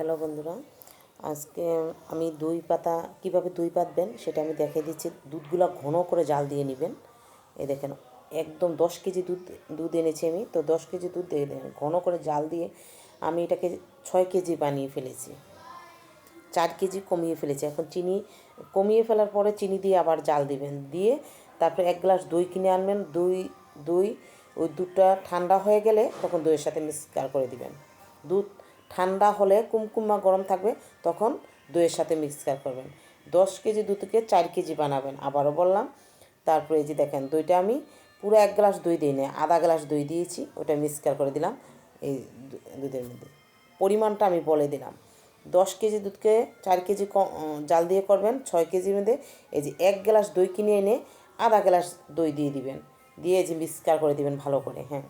Hello বন্ধুরা, আজকে আমি দই পাতা, কীভাবে দই পাতবেন সেটা আমি দেখিয়ে দিচ্ছি। দুধগুলো ঘন করে জাল দিয়ে নেবেন। এই দেখেন, একদম দশ কেজি দুধ দুধ এনেছি আমি। তো দশ কেজি দুধ ঘন করে জাল দিয়ে আমি এটাকে ছয় কেজি বানিয়ে ফেলেছি। চার কেজি কমিয়ে ফেলেছি। এখন চিনি কমিয়ে ফেলার পরে চিনি দিয়ে আবার জাল দিবেন। দিয়ে তারপরে এক গ্লাস দই কিনে আনবেন। দই দই, ওই দুধটা ঠান্ডা হয়ে গেলে তখন দইয়ের সাথে মিক্সকার করে দিবেন। দুধ ঠান্ডা হলে কুমকুমা গরম থাকবে, তখন দইয়ের সাথে মিক্সকার করবেন। দশ কেজি দুধকে চার কেজি বানাবেন। আবারও বললাম, তারপরে এই যে দেখেন, দইটা আমি পুরো এক গ্লাস দই দিই না আধা গ্লাস দই দিয়েছি, ওটা মিক্সকার করে দিলাম এই দুধের মধ্যে। পরিমাণটা আমি বলে দিলাম। দশ কেজি দুধকে চার কেজি জাল দিয়ে করবেন, ছয় কেজির মধ্যে এই যে এক গ্লাস দই কিনে এনে আধা গ্লাস দই দিয়ে দিবেন। দিয়ে যে মিক্সকার করে দিবেন ভালো করে হ্যাঁ।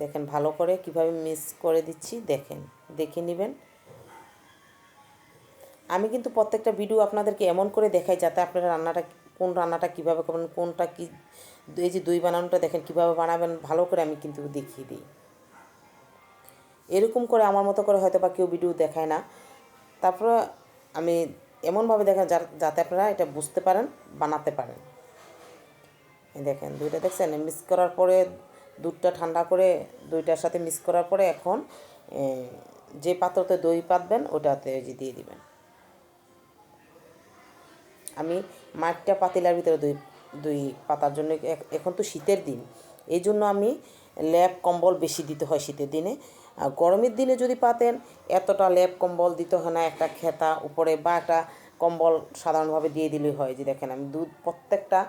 দেখেন, ভালো করে কীভাবে মিক্স করে দিচ্ছি, দেখেন, দেখে নেবেন। আমি কিন্তু প্রত্যেকটা ভিডিও আপনাদেরকে এমন করে দেখাই যাতে আপনারা রান্নাটা কোন রান্নাটা কীভাবে করবেন, কোনটা কি, এই যে দই বানানোটা দেখেন কীভাবে বানাবেন, ভালো করে আমি কিন্তু দেখিয়ে দিই। এরকম করে আমার মতো করে হয়তো বা কেউ ভিডিও দেখায় না। তারপরে আমি এমনভাবে দেখান যাতে আপনারা এটা বুঝতে পারেন, বানাতে পারেন। দেখেন, দুইটা দেখছেন মিক্স করার পরে দুধটা ঠান্ডা করে দুইটার সাথে মিক্স করার পরে এখন যে পাত্রতে দই পাতবেন ওটাতে যে দিয়ে দিবেন। আমি মাঠটা পাতিলার ভিতরে দই দই পাতার জন্য এখন তো শীতের দিন, এই জন্য আমি ল্যাপ কম্বল বেশি দিতে হয় শীতের দিনে। আর গরমের দিনে যদি পাতেন, এতটা ল্যাপ কম্বল দিতে হয় না, একটা খেতা উপরে বা একটা কম্বল সাধারণভাবে দিয়ে দিলেই হয়। যে দেখেন আমি দুধ প্রত্যেকটা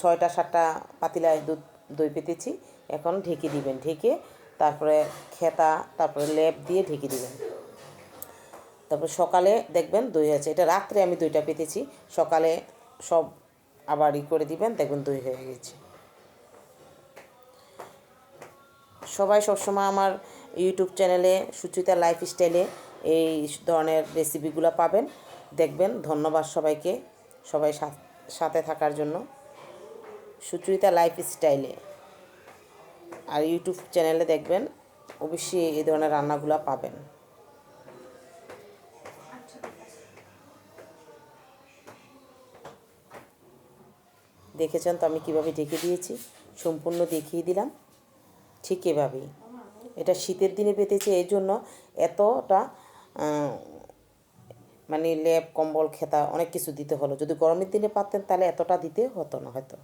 ছয়টা, সাতটা পাতিলায় দুধ দই পেতেছি, এখন ঢেকে দিবেন, ঢেকে তারপরে খেতা, তারপরে লেপ দিয়ে ঢেকে দিবেন। তারপর সকালে দেখবেন দই আছে এটা রাত্রে আমি দইটা পেতেছি, সকালে সব আবার ই করে দিবেন, দেখবেন দই হয়ে গেছে। সবাই সবসময় আমার ইউটিউব চ্যানেলে, সুচিতা লাইফ স্টাইলে এই ধরনের রেসিপিগুলো পাবেন। দেখবেন, ধন্যবাদ সবাইকে, সবাই সাথে থাকার জন্য। সুচরিতা লাইফ স্টাইলে আর ইউটিউব চ্যানেলে দেখবেন, অবশ্যই এই ধরনের রান্নাগুলো পাবেন। দেখেছেন তো আমি কীভাবে ঢেকে দিয়েছি? সম্পূর্ণ দেখিয়ে দিলাম। ঠিক এভাবেই। এটা শীতের দিনে পেতেছে এই জন্য এতটা মানে লেপ, কম্বল, খেতা অনেক কিছু দিতে হলো। যদি গরমের দিনে পারতেন তাহলে এতটা দিতে হতো না, হয়তো।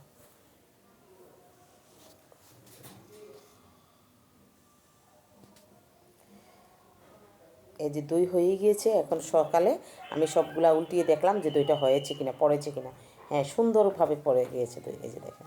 এই যে দই হয়ে গিয়েছে, এখন সকালে আমি সবগুলা উল্টিয়ে দেখলাম যে দইটা হয়েছে কিনা, পড়েছে কিনা। হ্যাঁ সুন্দরভাবে পড়ে গিয়েছে দই, এই যে দেখেন।